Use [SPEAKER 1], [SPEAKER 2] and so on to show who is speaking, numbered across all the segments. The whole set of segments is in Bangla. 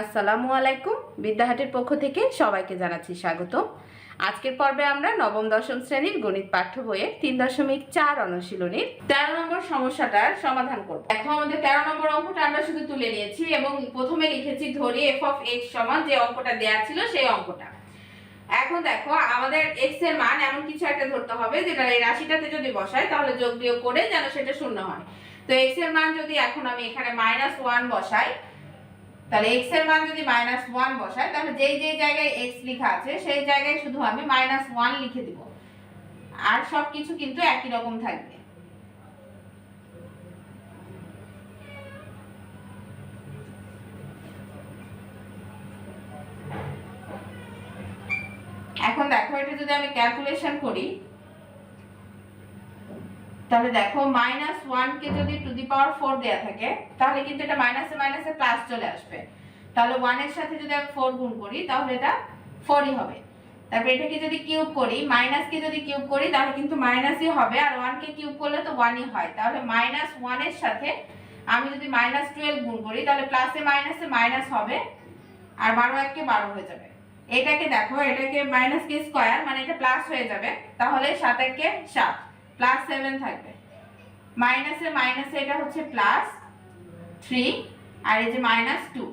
[SPEAKER 1] আসসালামু আলাইকুম। বিদ্যাহাটের পক্ষ থেকে সবাইকে জানাচ্ছি স্বাগত আজকের পর্বে আমরা নবম, দশম শ্রেণির গণিত পাঠ্য বইয়ের তিন দশমিক চার অনুশীলনীর তেরো নম্বর সমস্যাটার সমাধান করব। এখন আমাদের তেরো নম্বর অঙ্কটা আমরা শুধু তুলে নিয়েছি এবং প্রথমে লিখেছি ধরি এফ অফ এক্স সমান যে অঙ্কটা দেয়া ছিল সেই অঙ্কটা। এখন দেখো, আমাদের এক্সের মান এমন কিছু একটা ধরতে হবে যেটা এই রাশিটাতে যদি বসায় তাহলে যোগ বিয়োগ করে যেন সেটা শূন্য হয়। তো এক্সের মান যদি এখন আমি এখানে মাইনাস ওয়ান বসাই তাহলে x এর মান যদি মাইনাস ওয়ান বসাই, তাহলে যেই যেই জায়গায় x লেখা আছে, সেই জায়গায় শুধু আমি মাইনাস ওয়ান লিখে দিব। আর সব কিছু কিন্তু একই রকম থাকবে। এখন দেখো, এটা যদি আমি ক্যালকুলেশন করি তাহলে দেখো মাইনাস ওয়ানকে যদি টু দি পাওয়ার ফোর দেওয়া থাকে, তাহলে কিন্তু এটা মাইনাসে মাইনাসে প্লাস চলে আসবে। তাহলে ওয়ানের সাথে যদি আমি ফোর গুণ করি, তাহলে এটা ফোরই হবে। তারপর এটাকে যদি কিউব করি মাইনাসকে যদি কিউব করি, তাহলে কিন্তু মাইনাসই হবে, আর ওয়ানকে কিউব করলে তো ওয়ানই হয়। তাহলে মাইনাস ওয়ানের সাথে আমি যদি মাইনাস টুয়েলভ গুণ করি, তাহলে প্লাসে মাইনাসে মাইনাস হবে, আর বারো এককে বারো হয়ে যাবে। এটাকে দেখো, এটাকে মাইনাস কে স্কোয়ার মানে এটা প্লাস হয়ে যাবে, তাহলে সাত একে সাত প্লাস সেভেন থাকবে। মাইনাসে মাইনাসে এটা হচ্ছে প্লাস থ্রি আর এই যে মাইনাস টু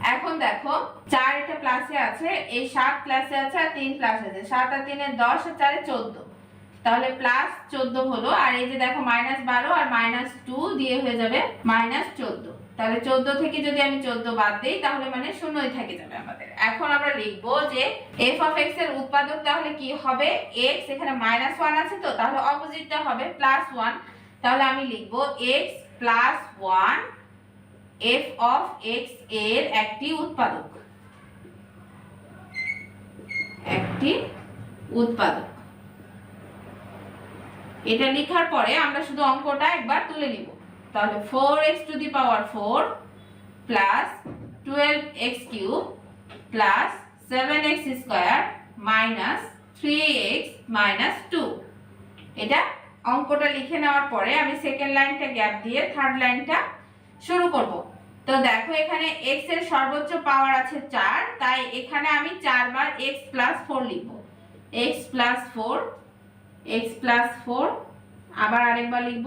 [SPEAKER 1] এখন দেখো, চার এটা প্লাসে আছে, এই সাত প্লাসে আছে, আর তিন প্লাস আছে। সাত আর তিনে দশ, আর চারে চোদ্দ। তাহলে প্লাস চোদ্দ হলো, আর এই যে দেখো মাইনাস বারো আর মাইনাস টু দিয়ে হয়ে যাবে মাইনাস চোদ্দ। তাহলে চোদ্দ থেকে যদি আমি চোদ্দ বাদ দিই, তাহলে মানে শূন্যই থেকে যাবে আমাদের। এখন আমরা লিখব যে এফ অফ এক্সের উৎপাদক তাহলে কি হবে? এক্স এখানে মাইনাস ওয়ান আছে তো, তাহলে অপোজিটটা হবে প্লাস ওয়ান তাহলে আমি লিখব x plus one f of এক্সের একটি উৎপাদক। একটি উৎপাদক। এটা লেখার পরে আমরা শুধু অঙ্কটা একবার তুলে নিব। তাহলে four x to the power four plus twelve x cube plus seven x square minus three x minus two এটা অঙ্কটা লিখে নেওয়ার পরে আমি সেকেন্ড লাইনটা গ্যাপ দিয়ে থার্ড লাইনটা শুরু করব। তো দেখো এখানে x এর সর্বোচ্চ পাওয়ার আছে চার, তাই এখানে আমি চারবার x প্লাস ফোর লিখব। x plus four x plus four আবার আরেকবার লিখব।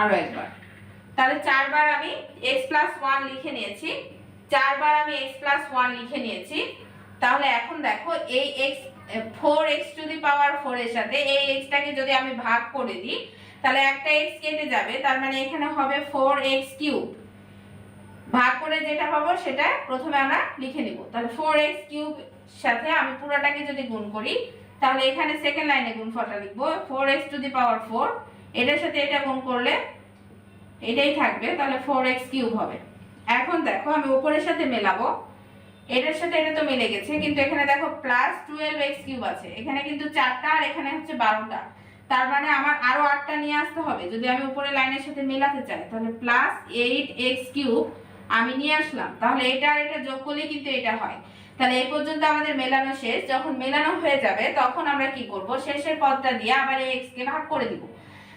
[SPEAKER 1] আরও একবার। তাহলে চারবার আমি x প্লাস ওয়ান লিখে নিয়েছি। চারবার আমি x প্লাস ওয়ান লিখে নিয়েছি। তাহলে এখন দেখো এই x four x to the power four এর সাথে এই এক্সটাকে যদি আমি ভাগ করে দিই, তাহলে একটা এক্স কেটে যাবে। তার মানে এখানে হবে ফোর এক্স কিউব ভাগ করে যেটা পাবো সেটা প্রথমে আমরা লিখে নিব। তাহলে ফোর এক্স কিউব সাথে আমি পুরোটাকে যদি গুণ করি, তাহলে এখানে সেকেন্ড লাইনে গুণফলটা লিখব। Four x to the power four এটার সাথে এটা গুণ করলে এটাই থাকবে, তাহলে ফোর এক্স কিউব হবে। এখন দেখো, আমি উপরের সাথে মেলাবো। এটার সাথে এটা তো মিলে গেছে, কিন্তু এখানে দেখো প্লাস টুয়েলভ এক্স কিউব আছে। এখানে কিন্তু চারটা আর এখানে হচ্ছে বারোটা। তার মানে আমার আরও আটটা নিয়ে আসতে হবে। যদি আমি উপরে লাইনের সাথে মেলাতে চাই, তাহলে প্লাস এইট এক্স কিউব আমি নিয়ে আসলাম। তাহলে এটা আর এটা যোগ করলে কিন্তু এটা হয়। তাহলে এই পর্যন্ত আমাদের মেলানো শেষ। যখন মেলানো হয়ে যাবে, তখন আমরা কি করব? শেষের পদটা দিয়ে আবার এই এক্স কে ভাগ করে দিব।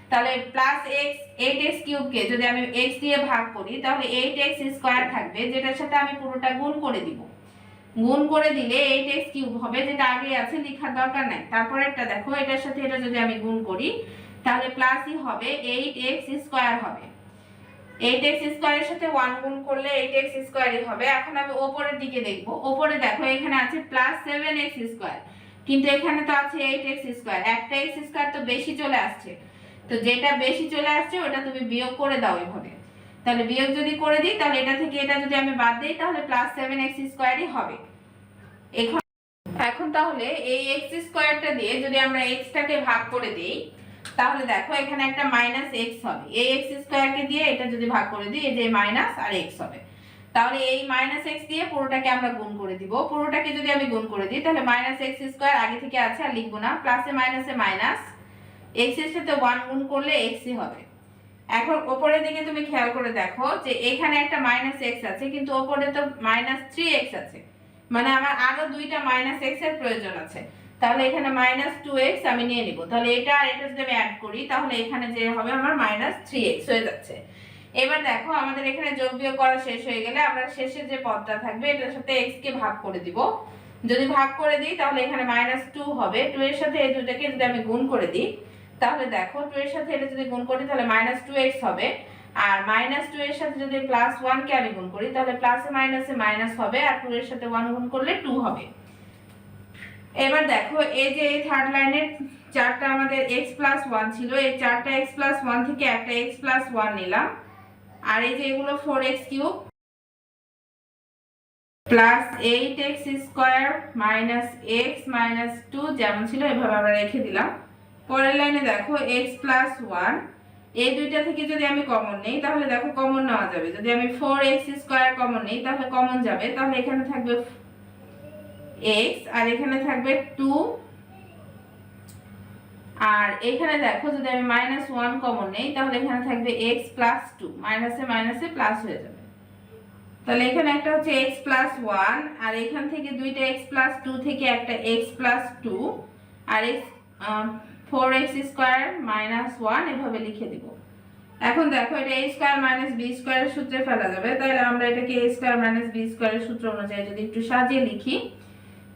[SPEAKER 1] তাহলে প্লাস এক্স এইট এক্স কিউবকে যদি আমি এক্স দিয়ে ভাগ করি, তাহলে এইট এক্স স্কোয়ার থাকবে, যেটার সাথে আমি পুরোটা গুণ করে দিব। গুণ করে দিলে এইট এক্স কিউব হবে, যেটা আগে আছে, লেখার দরকার নাই। তারপর একটা দেখো, এটার সাথে এটা যদি আমি গুণ করি, তাহলে প্লাসই হবে এইট এক্স স্কোয়ার হবে। এইট এক্স স্কোয়ারের সাথে ওয়ান গুণ করলে এইট এক্স স্কোয়ারই হবে। এখন আমি ওপরের দিকে দেখব। ওপরে দেখো, এখানে আছে প্লাস সেভেন এক্স স্কোয়ার কিন্তু এখানে তো আছে এইট এক্স স্কোয়ার একটা এক্স স্কোয়ার তো বেশি চলে আসছে। তো যেটা বেশি চলে আসছে, ওটা তুমি বিয়োগ করে দাও এভাবে তাহলে বিয়োগ যদি করে দিই, তাহলে এটা থেকে এটা যদি আমি বাদ দিই, তাহলে প্লাস সেভেন এক্স স্কোয়ারই হবে। এখন এখন তাহলে এই এক্স স্কোয়ারটা দিয়ে যদি আমরা এক্সটাকে ভাগ করে দিই, তাহলে দেখো এখানে একটা মাইনাস এক্স হবে। এই এক্স স্কোয়ারকে দিয়ে এটা যদি ভাগ করে দিই, এই যে মাইনাস আর এক্স হবে। তাহলে এই মাইনাস এক্স দিয়ে পুরোটাকে আমরা গুণ করে দিব। পুরোটাকে যদি আমি গুণ করে দিই, তাহলে মাইনাস এক্স স্কোয়ার আগে থেকে আছে আর লিখব না। প্লাসে মাইনাসে মাইনাস এক্সের সাথে ওয়ান গুণ করলে এক্সই হবে। এখন ওপরের দিকে তুমি খেয়াল করে দেখো যে এখানে একটা মাইনাস এক্স আছে, কিন্তু ওপরে তো মাইনাস থ্রি এক্স আছে। মানে আমার আরও দুইটা মাইনাস এক্সের প্রয়োজন আছে। তাহলে এখানে মাইনাস টু এক্স আমি নিয়ে নিব। তাহলে এটা আর এটা যদি আমি অ্যাড করি, তাহলে এখানে যে হবে আমার মাইনাস থ্রি এক্স হয়ে যাচ্ছে। এবার দেখো আমাদের এখানে যোগ বিয়োগ করা শেষ হয়ে গেলে আমরা শেষে যে পদটা থাকবে, এটার সাথে এক্স কে ভাগ করে দিব। যদি ভাগ করে দিই, তাহলে এখানে মাইনাস টু হবে। টু এর সাথে এই দুটাকে যদি আমি গুণ করে দিই তাহলে দেখো টু এর সাথে এটা যদি গুণ করি, তাহলে মাইনাস টু এক্স হবে। আর মাইনাস টু এর সাথে যদি প্লাস ওয়ান কে আমি গুণ করি, তাহলে প্লাসে মাইনাসে মাইনাস হবে, আর টু এর সাথে ওয়ান গুণ করলে টু হবে। এবার দেখো, এই যে এই থার্ড লাইনের চারটা আমাদের এক্স প্লাস ওয়ান ছিল, এই চারটা এক্স প্লাস ওয়ান থেকে একটা এক্স প্লাস ওয়ান নিলাম। আর এই যে এগুলো four x cube plus eight x square minus x minus two যেমন ছিল, এভাবে আমরা রেখে দিলাম। পরের লাইনে দেখো এক্স প্লাস ওয়ান এই দুইটা থেকে যদি আমি কমন নেই, তাহলে দেখো কমন নেওয়া যাবে। যদি আমি ফোর এক্স স্কোয়ার কমন নেই, তাহলে কমন যাবে। তাহলে এখানে থাকবে এক্স আর এখানে থাকবে টু আর এখানে দেখো, যদি আমি মাইনাস ওয়ান কমন নেই, তাহলে এখানে থাকবে এক্স প্লাস টু মাইনাসে মাইনাসে প্লাস হয়ে যাবে। তাহলে এখানে একটা হচ্ছে এক্স প্লাস ওয়ান আর এখান থেকে দুইটা এক্স প্লাস টু থেকে একটা এক্স প্লাস টু আর x four x square minus one এভাবে লিখে দিব। এখন দেখো, এটা এ স্কোয়ার মাইনাস বি স্কোয়ারের সূত্রে ফেলা যাবে। তাহলে আমরা এটাকে এ স্কোয়ার মাইনাস বি স্কোয়ারের সূত্র অনুযায়ী যদি একটু সাজিয়ে লিখি,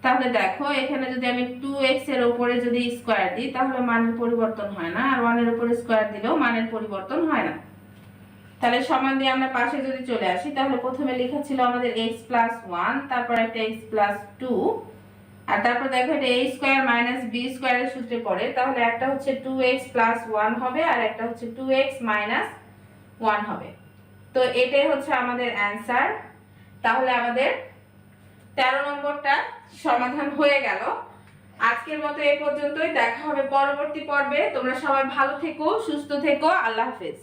[SPEAKER 1] তাহলে দেখো, এখানে যদি আমি টু এক্সের উপরে যদি স্কোয়ার দিই, তাহলে মানের পরিবর্তন হয় না। আর ওয়ানের উপরে স্কোয়ার দিলেও মানের পরিবর্তন হয় না। তাহলে সমান দিয়ে আমরা পাশে যদি চলে আসি, তাহলে প্রথমে লেখা ছিল আমাদের এক্স প্লাস ওয়ান তারপর একটা এক্স প্লাস টু আর তারপর দেখো এটা এ স্কোয়ার মাইনাস বি স্কোয়ারের সূত্রে পড়ে, তাহলে একটা হচ্ছে টু এক্স প্লাস ওয়ান হবে আর একটা হচ্ছে টু এক্স মাইনাস ওয়ান হবে। তো এটাই হচ্ছে আমাদের অ্যান্সার তাহলে আমাদের তেরো নম্বরটা সমাধান হয়ে গেল। আজকের মতো এ পর্যন্তই, দেখা হবে পরবর্তী পর্বে। তোমরা সবাই ভালো থেকো, সুস্থ থেকো, আল্লাহ হাফেজ।